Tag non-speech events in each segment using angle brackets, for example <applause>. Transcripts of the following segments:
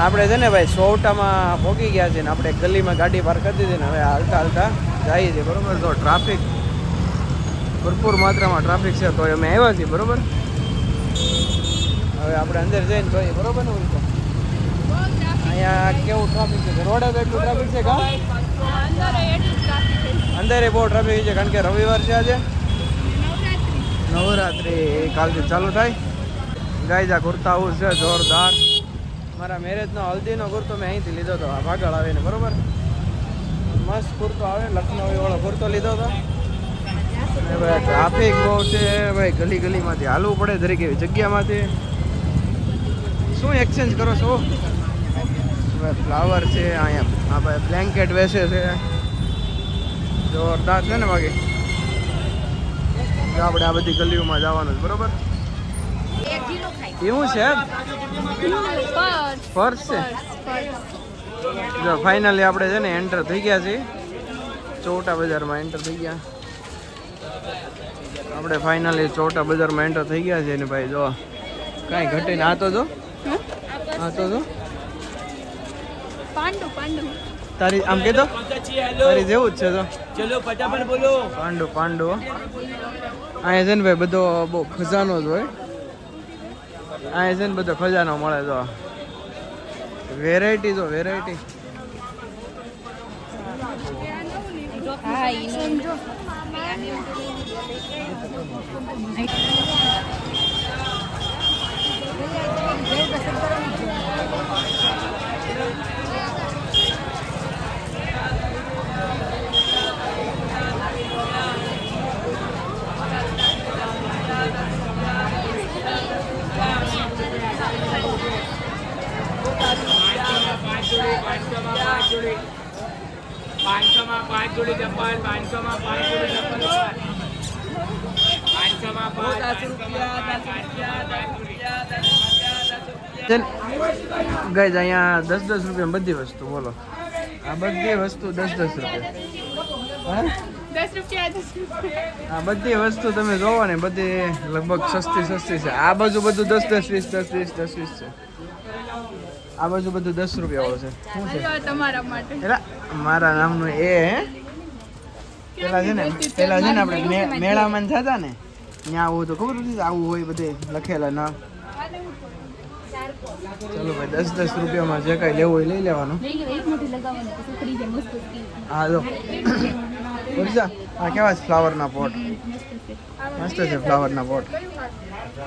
આપણે છે ને ભાઈ સોવટામાં પહોંચી ગયા છે ને આપણે ગલીમાં ગાડી પાર્ક કરી દીધી ને હવે હાલતા હાલતા જઈએ છીએ, બરાબર? તો ટ્રાફિક, ભરપૂર માત્રામાં ટ્રાફિક છે તો અમે આવ્યા છીએ, બરાબર? હવે આપણે અંદર જઈને જોઈએ, બરોબર ને ઉલટો? અહીંયા કેવું ટ્રાફિક છે? રોડે તો એટલું ટ્રાફિક છે કા અંદર બહુ ટ્રાફિક છે, કારણ કે રવિવાર છે આજે. નવરાત્રી. કાલથી ચાલુ થાય. ગાયજા, કુર્તા હાઉસ છે, જોરદાર. મારા મેરેજનો હલ્દીનો કુર્તો મેં અહીંથી લીધો હતો ભાગળ આવીને, બરોબર? મસ્ત કુર્તો આવે લખનૌ વાળો કુર્તો લીધો હતો ટ્રાફિક બહુ છે ભાઈ ગલી ગલીમાંથી હાલવું પડે દરેક એવી જગ્યામાંથી. શું એક્સચેન્જ કરો છો? ફ્લાવર છે, અહીંયા આ ભાઈ બ્લેન્કેટ વેસે છે. જોરદાર છે ને બાકી. જો આપણે આ બધી ગલીઓમાં જવાનું છે, બરોબર? એવું છે પર્સ છે? જો ફાઇનલી આપણે છે ને એન્ટર થઈ ગયા છીએ. ચોટા બજારમાં એન્ટર થઈ ગયા. આપણે ફાઇનલી ચોટા બજારમાં એન્ટર થઈ ગયા છે ને ભાઈ જો. કાંઈ ઘટે ને આ તો જો. આ તો જો. પાંડુ પાંડુ. તારી આમ કીધો તારી જેવું જ છે તો ચલો ફટાફટ બોલો. પાંડુ પાંડુ. અહીંયા છે ને ભાઈ બધો બહુ ખજાનો જ હોય. અહીંયા છે ને બધો ખજાનો મળે તો. વેરાયટી જો વેરાયટી હા ઈ સમજો પાંચસો માં પાંચ જોડી ચપ્પલ પાંચસો માં પાંચ જોડી ચપ્પલ પાંચસો માં પાંચ દસ રૂપિયા દસ રૂપિયા દસ રૂપિયા. દસ રૂપિયા ગઈ અહીંયા દસ દસ રૂપિયા બધી વસ્તુ બોલો. આ બધી વસ્તુ દસ દસ રૂપિયા. આ બધી વસ્તુ તમે જોવો ને બધી લગભગ સસ્તી સસ્તી છે. આ બાજુ બધું દસ દસ વીસ દસ વીસ દસ વીસ છે. આ બાજુ બધું દસ રૂપિયા વાળું છે? તમારા માટે. મારા નામનું એ હે? પેલા છે ને પેલા છે ને આપણે મેળામાં જતા ને ત્યાં આવું તો ખબર હતી આવું હોય બધે લખેલા નામ ચલો ભાઈ દસ દસ રૂપિયામાં જે કાંઈ લેવું હોય લઈ લેવાનું. હા જો બોલજા આ કેવા છે ફ્લાવરના પોટ? મસ્ત છે. ફ્લાવરના પોટ.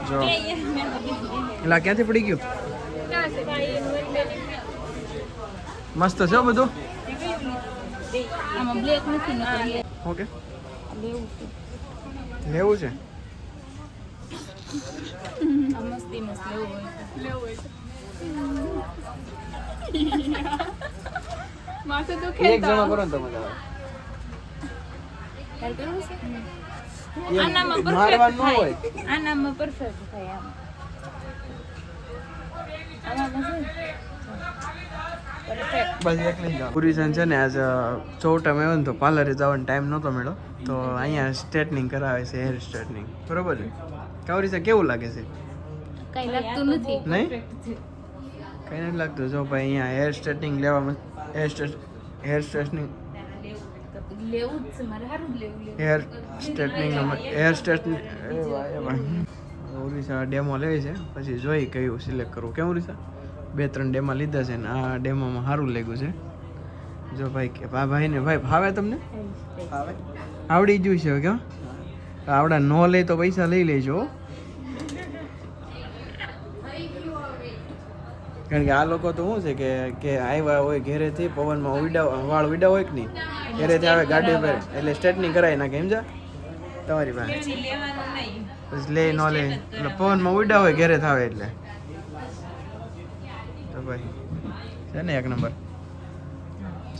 જો. એટલે ક્યાંથી પડી ગયું? મસ્ત છે બધું? આમાં બ્લેક નથી ને ઓકે લેવું છે. લેવું છે? મસ્તી મસ્ત લેવું હોય લેવું હોય <laughs> માથું તો એક જણો કરો ને તમે કરવું છે? આનામાં perfect થાય. હોય. આનામાં પરફેક્ટ થાય આમ. આનામાં શું પરફેક્ટ બસ એક લઈ જાઓ પુરીસન છે ને આજ અમે આવ્યો ને તો પાર્લરે જવાનો ટાઈમ નહોતો મળ્યો. તો અહીંયા સ્ટ્રેટનિંગ કરાવે છે હેર સ્ટ્રેટનિંગ બરોબર છે? કાવરીસા કેવું લાગે છે? કઈ લાગતું નથી. નહીં? કઈ નથી લાગતું. જો ભાઈ અહીંયા હેર સ્ટ્રેટનિંગ લેવામાં હેર સ્ટ્રેટ હેર સ્ટ્રેટનિંગ લેવું જ છે મારે સારું લેવું લેવું hair straightening hair straightening Orissa demo લેવી છે. પછી જોઈ કયું સિલેક્ટ કરવું. કેવું ઓરિસા બે ત્રણ ડેમા લીધા છે ને આ ડેમોમાં સારું લાગ્યું છે. જો ભાઈ કે આ ભાઈને ભાઈ ફાવે તમને? આવડી ગયું છે કે આવડા ન લે તો પૈસા લઈ લેજો. હો. કારણ કે આ લોકો તો શું છે કે કે આવ્યા હોય ઘેરેથી પવનમાં ઉડા વાળ ઉડા હોય કે નહીં? ઘેરેથી આવે ગાડી પર એટલે સ્ટેટની કરાવી નાખે સમજા તમારી પાસે. પછી લે ન લે. એટલે પવનમાં ઉડા હોય ઘેરે થાવે એટલે. ભાઈ. છે ને એક નંબર?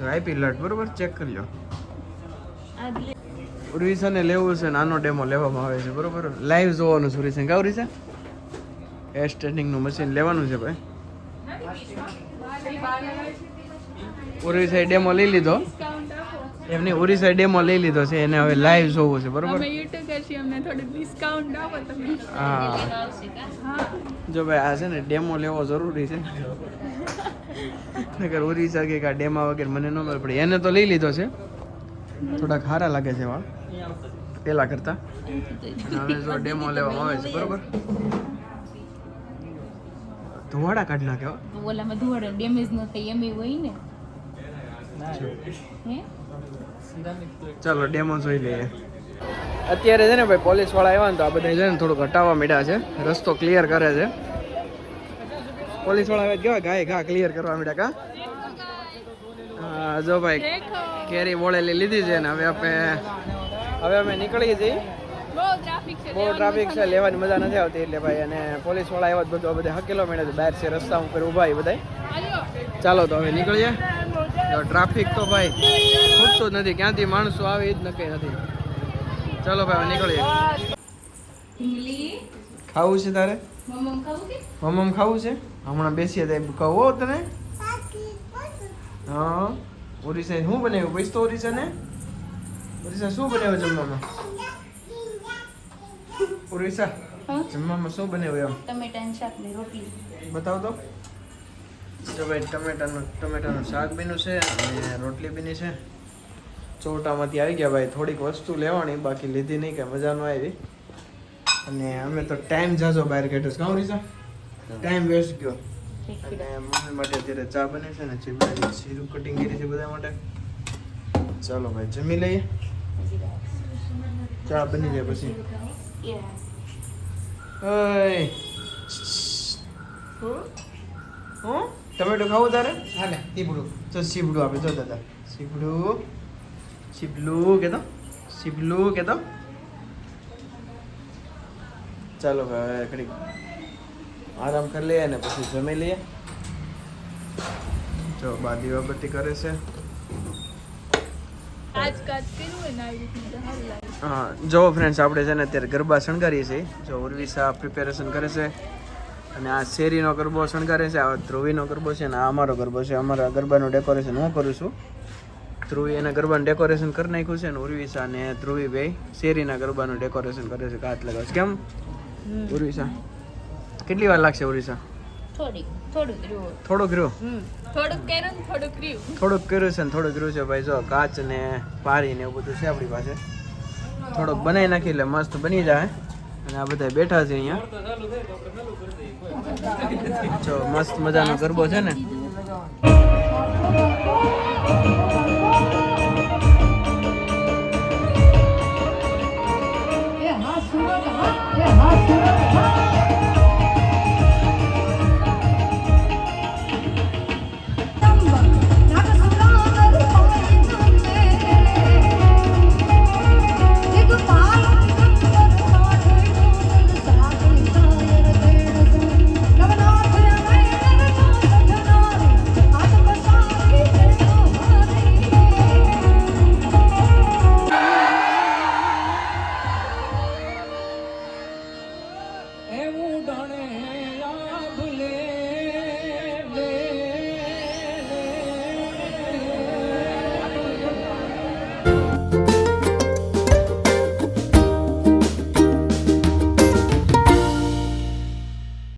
આઈપી લટ બરોબર? ચેક કરી લો. ને લેવું છે, નાનો ડેમો લેવામાં આવે છે, બરોબર? લાઈવ જોવાનું છે ઉર્વિસા કા ઉર્વિસા એર સ્ટેન્ડિંગનું મશીન લેવાનું છે ભાઈ. ઉર્વિસાએ ડેમો લઈ લીધો. એમની ઉર્વિસાએ ડેમો લઈ લીધો છે, એને હવે લાઈવ જોવું છે, બરોબર? છીએ અમને થોડું ડિસ્કાઉન્ટ આપો તમે. હા. જો ભાઈ આ છે ને ડેમો લેવો જરૂરી છે. નકર ઉરી શકે કે આ ડેમા વગર મને ન મળે પડે એને તો લઈ લીધો છે. થોડાક સારા લાગે છે વાળ. પેલા કરતા. હવે જો ડેમો લેવામાં આવે છે બરોબર? ધોવાડા કાઢ નાખે હો. ઓલામાં ધોવાડે ડેમેજ ન થાય એમ હોય ને? હે? ચાલો ડેમો જોઈ લઈએ. અત્યારે છે ને ભાઈ પોલીસવાળા આવ્યા ને તો આ બધા છે ને થોડુંક હટાવવા માંડ્યા છે. રસ્તો ક્લિયર કરે છે. પોલીસવાળા આવ્યા કેવા ગાય ઘા ક્લિયર કરવા માંડ્યા કા? હા જો ભાઈ કેરી બોળેલી લીધી છે ને હવે આપણે હવે અમે નીકળી જઈએ બહુ ટ્રાફિક છે લેવાની મજા નથી આવતી એટલે ભાઈ અને પોલીસવાળા આવ્યા તો બધું બધા હકેલો મેળે છે બહાર છે રસ્તા ઉપર ઊભા એ બધા ચાલો તો હવે નીકળીએ. ટ્રાફિક તો ભાઈ ખૂટતું જ નથી ક્યાંથી માણસો આવે એ જ નક્કી નથી. ચાલો ભાઈ નીકળીએ. ખાવું છે તારે? મમ્મ ખાવું છે? હમણાં બેસીએ તો કહું હો તને? હા. ઓરિસા શું બનાવ્યું? પૈસ તો ઓરિસા ને ઓરિસા શું બનાવ્યું જમવામાં? ઓરિસા જમવામાં શું બનાવ્યું એમ? ટમેટાનું શાક ને રોટલી. બતાવ તો. ભાઈ ટમેટાનું ટમેટાનું શાક બીનું છે અને રોટલી બીની છે. ચોટામાંથી આવી ગયા ભાઈ થોડીક વસ્તુ લેવાની બાકી લીધી નહીં કે મજા ન આવી. અને અમે તો ટાઈમ જાજો બહાર કાઢ્યો છે. કાં રીસા ટાઈમ વેસ્ટ ગયો. અને મમ્મી માટે અત્યારે ચા બને છે ને ચીબડાની શીરું કટિંગ કરી છે બધા માટે. ચાલો ભાઈ જમી લઈએ? ચા બની જાય પછી. ઓય. હું ટમેટો ખાવું તારે? હાલે સીપડું તો સીબડું આપે જો દાદા. સીપડું સીપલું કેતો સીપલું કેતો ચાલો હવે ઘડીક આરામ કરી લઈએ ને પછી જમી લઈએ. જો બા દીવાબત્તી કરે છે. હા જો ફ્રેન્ડ્સ આપણે છે ને અત્યારે ગરબા શણગારીએ છીએ. જો ઉર્વિશા પ્રિપેરેશન કરે છે. અને આ શેરીનો ગરબો શણગારે છે આ ધ્રુવીનો ગરબો છે ને આ અમારો ગરબો છે. અમારા ગરબાનું ડેકોરેશન હું કરું છું. ધ્રુવી એના ગરબાનું ડેકોરેશન કરી નાખ્યું છે ને ઉર્વિશા અને ધ્રુવી ભાઈ શેરીના ગરબાનું ડેકોરેશન કરે છે કાચ લગાવે છે. કેમ? ઉર્વિશા. કેટલી વાર લાગશે ઉર્વિશા? થોડોક રહ્યો થોડુંક કર્યું થોડુંક રહ્યું થોડુંક કર્યું છે ને થોડુંક રહ્યું છે ભાઈ. જો કાચ ને પારી ને એવું બધું છે આપણી પાસે. થોડુંક બનાવી નાખી એટલે મસ્ત બની જાય. અને આ બધા બેઠા છે અહીંયા. જો મસ્ત મજાનો ગરબો છે ને. Let's go. ઉડણે આભલે